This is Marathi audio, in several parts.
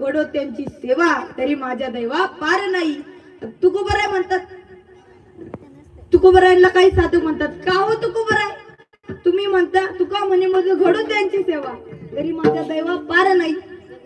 कडो त्यांची सेवा तरी माझ्या दैवा पार नाही. तुकोबराय म्हणतात तुकोबरायला काही साधू म्हणतात का हो तुकोबराय? तुम्ही म्हणता तुका म्हणे माझं घडो त्यांची सेवा तरी माझ्या दैवा पार नाही.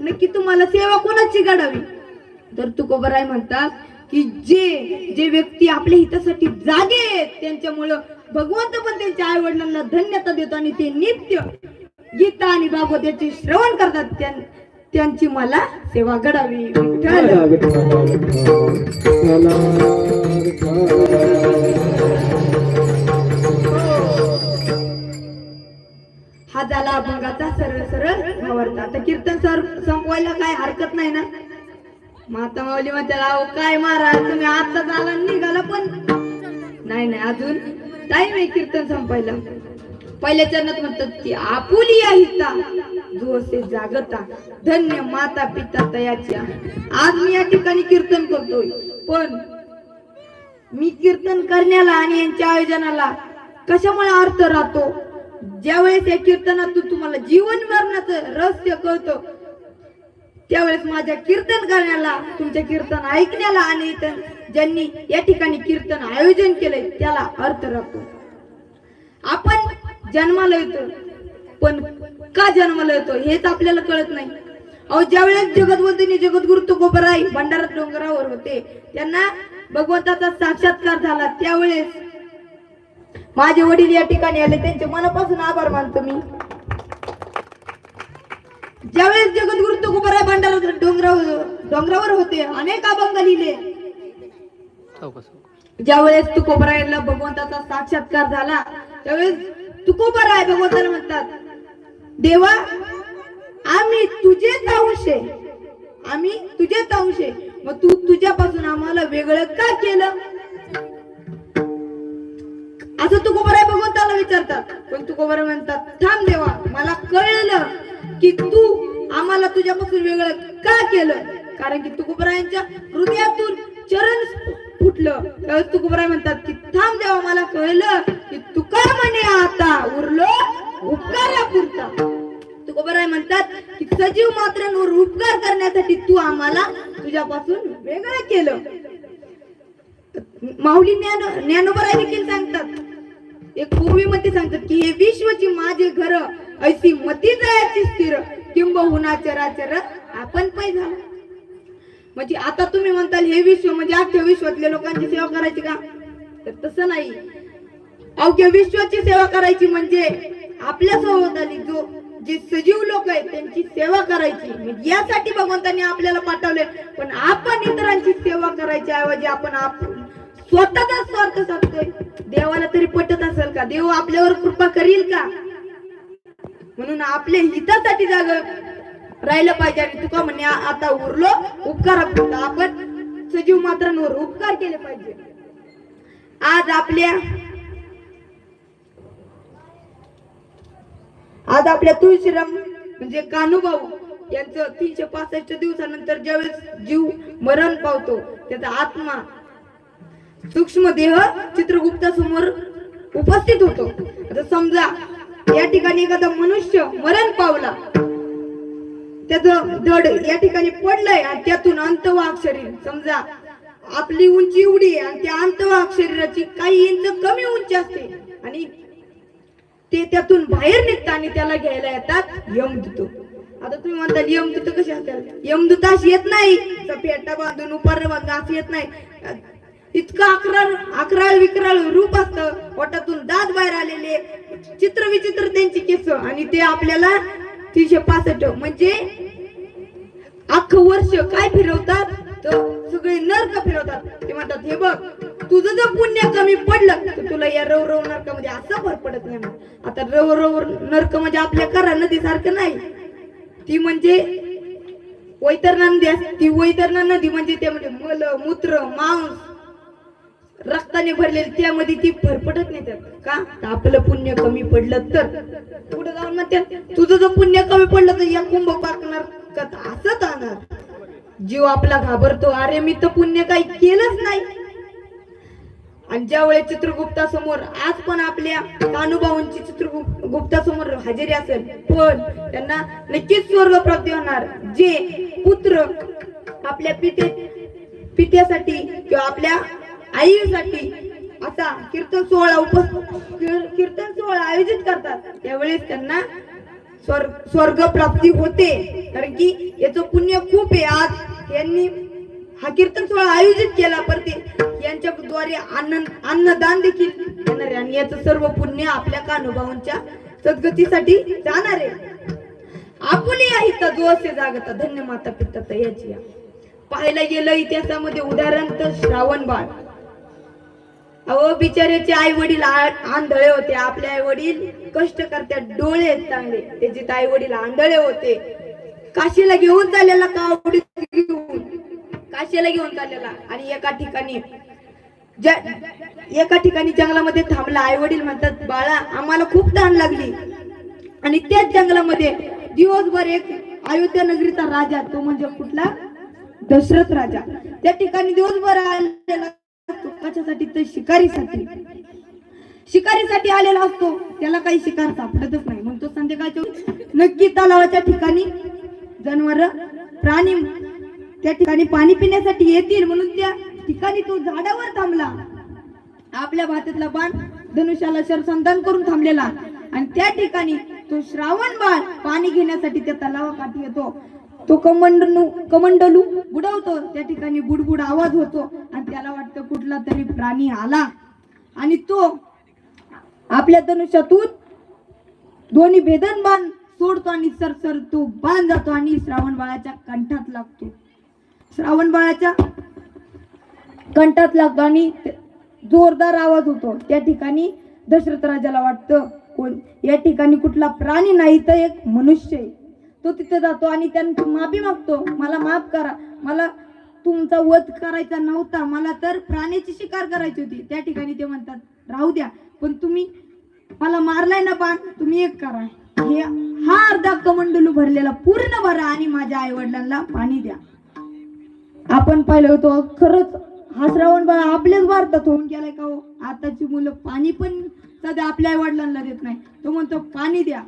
नक्की तुम्हाला सेवा कोणाची घडावी? तर तुकोबराय म्हणतात की जे जे व्यक्ती आपल्या हितासाठी जागे आहेत त्यांच्यामुळं भगवंत पण त्यांच्या आई वडिलांना धन्यता देतो आणि ते नित्य गीता आणि भागवत श्रवण करतात. त्यां- त्यांची मला सेवा घडावी. विठ्ठल हा. झाला अभंगाचा सरळ सरळ भावार्थ आता कीर्तन सर संपवायला काय हरकत नाही ना? माता माऊली म्हणते अहो काय महाराज तुम्ही आता झाला निघाला पण. नाही नाही अजून टाइम आहे कीर्तन संपायला. पहिल्या चरणात म्हणतात की आपुली हिता जो असे जागता धन्य माता पिता तयाच्या. आज मी या ठिकाणी कीर्तन करतोय. पण मी कीर्तन करण्याला आणि यांच्या आयोजनाला कशामुळे अर्थ राहतो? ज्यावेळेस या कीर्तनातून तुम्हाला जीवन मरणाचं रहस्य कळतं त्यावेळेस माझ्या कीर्तन करण्याला तुमच्या कीर्तन ऐकण्याला आणि ज्यांनी या ठिकाणी कीर्तन आयोजन केलंय त्याला अर्थ राहतो. आपण जन्माला येतो. पण का जन्माला येतो? हेच आपल्याला कळत नाही. अहो ज्यावेळेस जगदवंदिनी जगद्गुरु तुकोबराई भंडारा डोंगरावर होते त्यांना भगवंताचा साक्षात्कार झाला. त्यावेळेस माझे वडील या ठिकाणी आले त्यांचे मनापासून आभार मानतो मी. ज्यावेळेस जगद्गुरु तुकोबराय भंडारा डोंगरावर डोंगरावर होते अनेक अभंग लिहिले. ज्यावेळेस तुकोबरायला भगवंताचा साक्षात्कार झाला त्यावेळेस तुकोबराय भगवंताला म्हणतात. देवा आम्ही तुझेच अंश आहे आम्ही तुझेच अंश आहे मग तू तुझ्यापासून आम्हाला वेगळं का केलं? असं तुकोबराय भगवंताला विचारतात. पण तुकोबराय म्हणतात थांब देवा मला कळलं की तू आम्हाला तुझ्यापासून वेगळं का केलं? कारण की तुकोबरायांच्या हृदयातून चरण फुटलं. त्यावेळेस तुकोबराय म्हणतात की थांब देवा मला कळलं की तुका म्हणे आता. उरलो उपकारा पुरता. तुकोबराय म्हणतात की सजीव मात्रांवर उपकार करण्यासाठी तू आम्हाला तुझ्यापासून वेगळं केलं. माऊली ज्ञान ज्ञानोबराय देखील सांगतात. एक पूर्वी मध्ये सांगतात की हे विश्वची माझे घर ऐसी मती जायची स्थिर. किंबहुना चराचर आपण पै झाला. म्हणजे आता तुम्ही म्हणताल हे विश्व म्हणजे अख्ख्या विश्वातल्या लोकांची सेवा करायची का? तर तसं नाही. अवघ्या विश्वाची सेवा करायची म्हणजे आपल्या सभोवताली जो जे सजीव लोक आहेत त्यांची सेवा करायची. म्हणजे यासाठी भगवंतांनी आपल्याला पाठवले पण आपण इतरांची सेवा करायची ऐवजी आपण आप स्वतःचा स्वार्थ साधतोय. देवाला तरी पटत असेल का? देव आपल्यावर कृपा करील का? म्हणून आपल्या हितासाठी जाग राहिलं पाहिजे. आणि तुका म्हणे आता उरलो उपकार आपण सजीव मात्रांवर उपकार केले पाहिजे. आज आपल्या आज आपल्या तुळशीराम म्हणजे कानूभाऊ यांचं तीनशे पासष्ट दिवसानंतर ज्यावेळेस जीव मरण पावतो त्याचा आत्मा सूक्ष्म देह चित्रगुप्ता समोर उपस्थित होतो. आता समजा या ठिकाणी एखादा मनुष्य मरण पावला त्याचं धड या ठिकाणी पडलंय आणि त्यातून अंतवाहक शरीर. समजा आपली उंची एवढी आहे आणि त्या अंतवाहक शरीराची काही इंच कमी उंची असते. आणि ते त्यातून बाहेर निघतात आणि त्याला घ्यायला येतात यमदूत. आता तुम्ही म्हणता यमदूत कसे असतात? यमदूत अशी येत नाही. पेटा बांधून उपर बांधून असं येत नाही. इतकं अकराळ अकराळ विकराळ रूप असत. पोटातून दात बाहेर आलेले चित्र विचित्र त्यांची केस. आणि ते आपल्याला तीनशे पासष्ट. म्हणजे अख्खं वर्ष काय फिरवतात? तर सगळे नरक फिरवतात. ते म्हणतात हे बघ तुझं जर पुण्य कमी पडलं तर तुला या रव रव नरकामध्ये असं भर पडत नाही आता रव रव नरक म्हणजे आपल्या करा नदी सारखं नाही. ती म्हणजे वैतरणा नदी असते ती वैतरणा नदी म्हणजे त्यामध्ये म्हणजे मल मूत्र मांस रक्ताने भरलेली त्यामध्ये ती भरपटत नाही त्यात. का? आपलं पुण्य कमी पडलं तर. पुढे जाऊन म्हणते तुझं जर पुण्य कमी पडलं तर या कुंभ पाकणार कथ असत आणणार जीव आपला घाबरतो. अरे मी तर पुण्य काही केलंच नाही. आणि ज्यावेळेस चित्रगुप्तासमोर आज पण आपल्या कानुभाऊंची चित्रगुप्तासमोर हजेरी असेल पण त्यांना नक्कीच स्वर्ग प्राप्ती होणार. जे पुत्र आपल्या पिते पित्यासाठी किंवा आपल्या आईसाठी असा कीर्तन सोहळा उपस्थित कीर्तन सोहळा आयोजित करतात त्यावेळेस त्यांना स्वर्ग स्वर्ग प्राप्ती होते. कारण की याचं पुण्य खूप आहे. आज यांनी हा कीर्तन सोहळा आयोजित केला. परते यांच्या द्वारे अन्न अन्नदान देखील देणार आणि याचं सर्व पुण्य आपल्या कानुभावांच्या सद्गतीसाठी जाणार आहे. आपुली आहे जो असे जागता. धन्य माता पिता याची पाहायला गेलं इतिहासामध्ये उदाहरण तर श्रावण बाळ. अहो बिचाऱ्याचे आई वडील आंधळे होते. आपले आई वडील कष्ट करतात. डोळे आहेत चांगले. त्याचे आई वडील आंधळे होते काशीला घेऊन चाललेला कावडीत घेऊन. काशीला घेऊन चाललेला. आणि एका ठिकाणी एका ठिकाणी जंगलामध्ये थांबला. आई वडील म्हणतात बाळा आम्हाला खूप ताण लागली. आणि त्याच जंगलामध्ये दिवसभर एक अयोध्या नगरीचा राजा तो म्हणजे कुठला? दशरथ राजा. त्या ठिकाणी दिवसभर आलेला कशासाठी तर शिकारीसाठी. शिकारीसाठी आलेला असतो. त्याला काही शिकार सापडतच नाही. मग तो संध्याकाळच्या नक्की तलावाच्या ठिकाणी जनावर प्राणी त्या ठिकाणी पाणी पिण्यासाठी येतील म्हणून त्या ठिकाणी तो झाडावर थांबला. आपल्या भातातला बाण धनुष्याला शरसंधान करून थांबलेला. आणि त्या ठिकाणी तो श्रावण बाळ पाणी घेण्यासाठी त्या तलावाकाठी येतो. तो कमंडलू कमंडलू बुडवतो. त्या ठिकाणी बुडबुड आवाज होतो. त्याला वाटतं कुठला तरी प्राणी आला. आणि तो आपल्या धनुष्यातून दोन्ही भेदन बाण सोडतो आणि सरसर तो बाण जातो आणि श्रावण बाळाच्या कंठात लागतो. श्रावण बाळाच्या कंठात लागतो आणि जोरदार आवाज होतो. त्या ठिकाणी दशरथ राजाला वाटतं कोण? या ठिकाणी कुठला प्राणी नाही तर एक मनुष्य आहे. तो तिथे जातो आणि त्यांची माफी मागतो. मला माफ करा. मला तुमचा वध करायचा नव्हता. मला तर प्राण्याची शिकार करायची होती. त्या ठिकाणी ते म्हणतात राहू द्या पण तुम्ही मला मारलाय ना बाण तुम्ही एक करा. हे हा अर्धा कमंडलू भरलेला पूर्ण भरा आणि माझ्या आई वडिलांना पाणी द्या. आपण पाहिलं होतो खरंच हा श्रावण बाळ आपल्याच भारतात होऊन गेलाय का हो? आताची मुलं पाणी पण सध्या आपल्या आई वडिलांना देत नाही. तो म्हणतो पाणी द्या.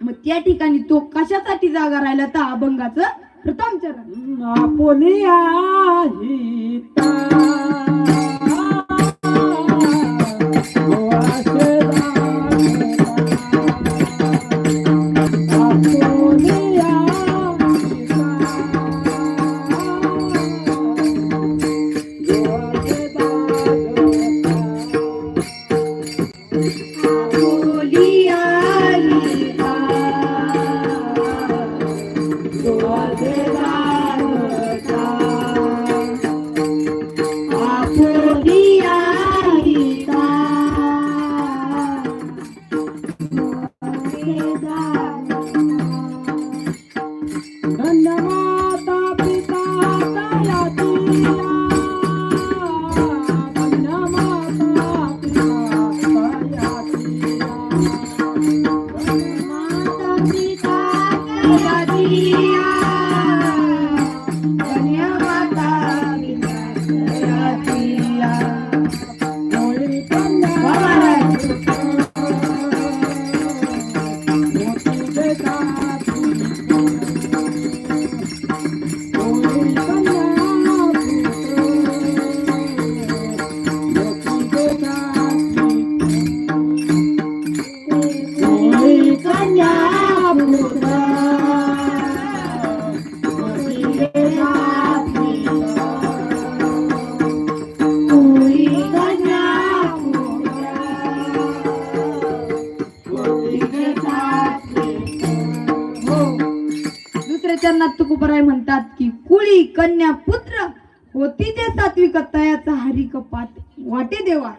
मग त्या ठिकाणी तो कशासाठी जागा राहिला? तर अभंगाचं प्रथम चरण आपुलिया हिता. वाटे देवा.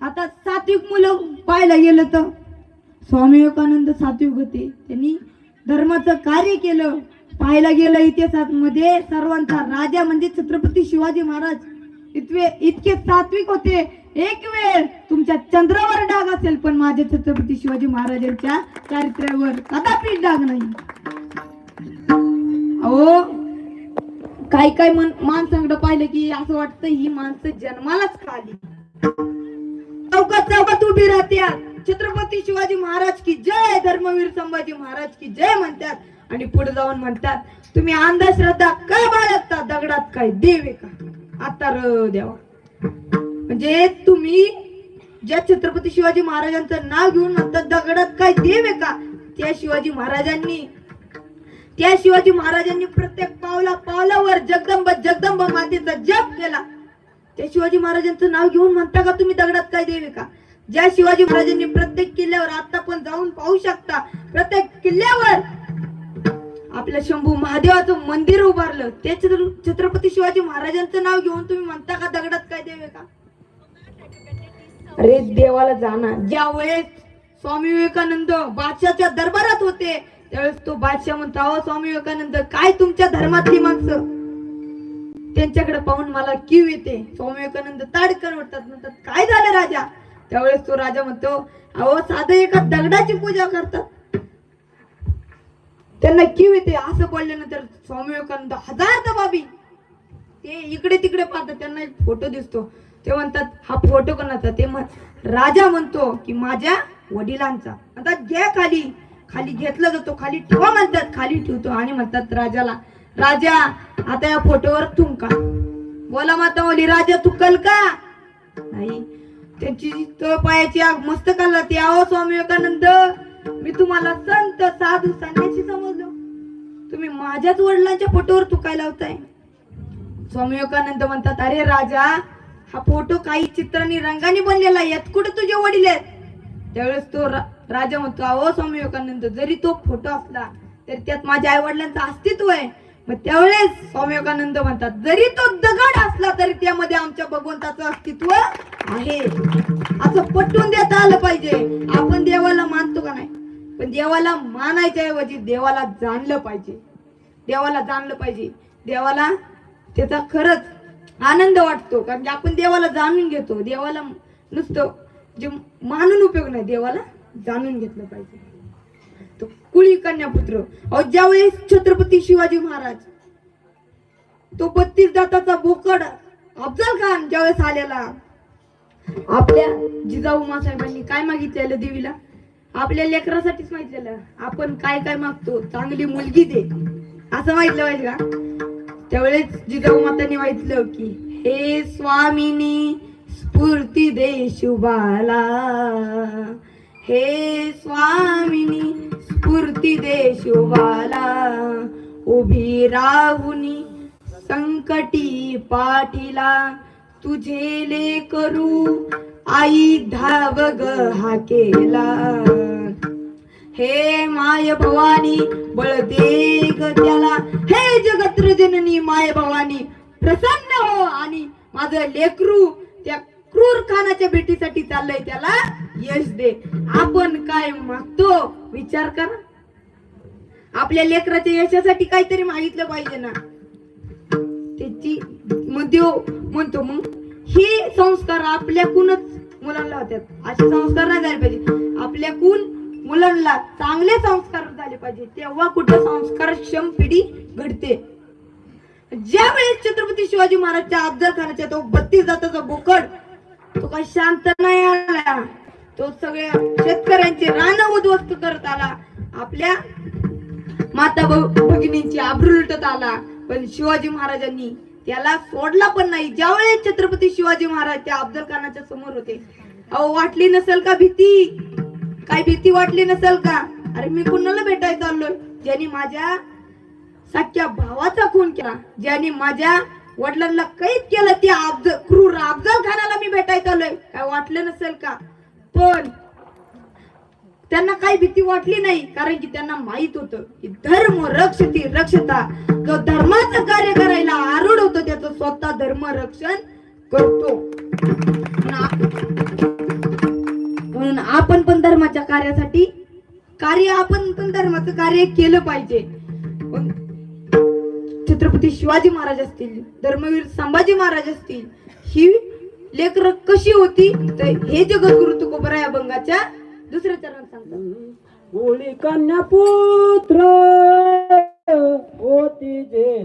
आता सात्विक मुलं पाहायला गेलं तर स्वामी विवेकानंद सात्विक होते. त्यांनी धर्माचं कार्य केलं. पाहायला गेलं इतिहासात मध्ये सर्वांचा राजा म्हणजे छत्रपती शिवाजी महाराज. इतके इतके सात्विक होते. एक वेळ तुमच्या चंद्रावर डाग असेल पण माझ्या छत्रपती शिवाजी महाराजांच्या चारित्र्यावर कदापि डाग नाही. अहो काही काय माणसांकडे पाहिलं की असं वाटतं ही माणसं जन्मालाच खाली. चौकात चौकात उभी राहत्यात छत्रपती शिवाजी महाराज की जय धर्मवीर संभाजी महाराज की जय म्हणतात. आणि पुढे जाऊन म्हणतात तुम्ही अंधश्रद्धा का बाळगता? दगडात काय देव आहे का? आता र देवा म्हणजे तुम्ही ज्या छत्रपती शिवाजी महाराजांचं नाव घेऊन म्हणतात दगडात काय देव आहे का? त्या शिवाजी महाराजांनी त्या शिवाजी महाराजांनी प्रत्येक पावला पावलावर जगदंब जगदंब मातेचा जप केला. त्या शिवाजी महाराजांचं नाव घेऊन म्हणता का तुम्ही दगडात काय देवे का? ज्या शिवाजी महाराजांनी प्रत्येक किल्ल्यावर आता पण जाऊन पाहू शकता. प्रत्येक किल्ल्यावर आपल्या शंभू महादेवाचं मंदिर उभारलं. ते छत्र- छत्रपती शिवाजी महाराजांचं नाव घेऊन तुम्ही म्हणता का दगडात काय देवे का? अरे देवाला जाणार ज्या वेळेस स्वामी विवेकानंद बादशाच्या दरबारात होते त्यावेळेस तो बादशाह म्हणतो अहो स्वामी विवेकानंद काय तुमच्या धर्मातली माणसं? त्यांच्याकडे पाहून मला किव येते. स्वामी विवेकानंद ताडकन उठतात म्हणतात काय झालं राजा? त्यावेळेस तो राजा म्हणतो अहो साधं एका दगडाची पूजा करतात. त्यांना किव येते. असं बोलल्यानंतर स्वामी विवेकानंद हजार दबाबी ते इकडे तिकडे पाहतात त्यांना एक फोटो दिसतो. ते म्हणतात हा फोटो कोणाचा? ते म्हण राजा म्हणतो की माझ्या वडिलांचा. आता घ्या खाली. खाली घेतला जातो खाली ठेवा म्हणतात खाली ठेवतो. आणि म्हणतात राजाला राजा आता या फोटोवर तुमका बोला माता बोली राजा तू कल का? नाही. त्यांची तो पायाची आग मस्तकाला ती आहो स्वामी विवेकानंद. मी तुम्हाला संत साधू संन्यासी समजलो. तुम्ही माझ्याच वडिलांच्या फोटोवर तुकाय लावताय. स्वामी विवेकानंद म्हणतात अरे राजा हा फोटो काही चित्रांनी रंगाने बनलेला आहे. यात कुठे तुझे वडील आहेत? त्यावेळेस तो रा- राजा म्हणतो अहो स्वामी विवेकानंद जरी तो फोटो असला तरी त्यात माझ्या आई वडिलांचं अस्तित्व आहे. मग त्यावेळेस स्वामी विवेकानंद म्हणतात जरी तो दगड असला तरी त्यामध्ये आमच्या भगवंताचं अस्तित्व आहे. असं पटवून देता आलं पाहिजे. आपण देवाला मानतो का नाही? पण देवाला मानायच्या ऐवजी देवाला जाणलं पाहिजे. देवाला जाणलं पाहिजे. देवाला त्याचा खरंच आनंद वाटतो. कारण की आपण देवाला जाणून घेतो. देवाला नुसतं जे मानून उपयोग नाही देवाला जाणून घेतलं पाहिजे. तो कुळी कन्यापुत्र. अहो ज्यावेळेस छत्रपती शिवाजी महाराज तो बत्तीस दाताचा बोकड अफजल खान ज्यावेळेस आलेला आपल्या जिजाऊ मासाहेबांनी काय मागितलेलं देवीला? आपल्या लेकरासाठीच मागितलेलं. आपण काय काय मागतो? चांगली मुलगी दे. असं माहितलं पाहिजे का? त्यावेळेस जिजाऊ मातांनी माहितलं की हे स्वामिनी स्फूर्ती दे शुभाला हे स्वामिनी स्फूर्ती दे उभी राहुनी संकटी पाठीला तुझे ले करू आई धाव ग हा केला हे माय भवानी बळ ग त्याला. हे जगत्र जननी माय भवानी प्रसन्न हो आणि माझं लेकरू त्या क्रूर खानाच्या भेटीसाठी चाललंय त्याला. यश दे. आपण काय मागतो? विचार करा. आपल्या लेकराच्या यशासाठी काहीतरी मागितलं पाहिजे ना. त्याची मग देव म्हणतो मग. हे संस्कार आपल्याकूनच मुलांना होतात. असे संस्कार नाही झाले पाहिजे. आपल्याकून मुलांना चांगले संस्कार झाले पाहिजे. तेव्हा कुठं संस्कारक्षम पिढी घडते. ज्या वेळेस छत्रपती शिवाजी महाराजच्या अफजल खानाच्या तो बत्तीस जाताचा बोकड तो काही शांत नाही आला. तो सगळ्या शेतकऱ्यांचे रान उद्ध्वस्त करत आला. आपल्या माता भगिनींची आबरू लुटत आला. पण शिवाजी महाराजांनी त्याला सोडला पण नाही. ज्यावेळेस छत्रपती शिवाजी महाराज त्या अफजल खानाच्या समोर होते अहो वाटली नसेल का भीती? काय भीती वाटली नसेल का? अरे मी कुणाला भेटायला चाललोय? ज्यांनी माझ्या सख्या भावाचा खून केला ज्यांनी माझ्या वडिलांना कैद केलं ते अफजल क्रूर अफजल खानाला मी भेटायचं आलोय. काय वाटलं नसेल का? पण त्यांना काही भीती वाटली नाही कारण की त्यांना माहीत होतं की धर्म रक्षती रक्षता जो धर्माचं कार्य करायला आरूढ होतो त्याचं स्वतः धर्म रक्षण करतो. म्हणून म्हणून आपण पण धर्माच्या कार्यासाठी कार्य आपण पण धर्माचं कार्य केलं पाहिजे. छत्रपती शिवाजी महाराज असतील धर्मवीर संभाजी महाराज असतील ही लेकर कशी होती? तर हे जगद्गुरु तुकोबरा या बंगाच्या दुसऱ्या चरण सांगतात. गोळी कन्या पुत्र होती जे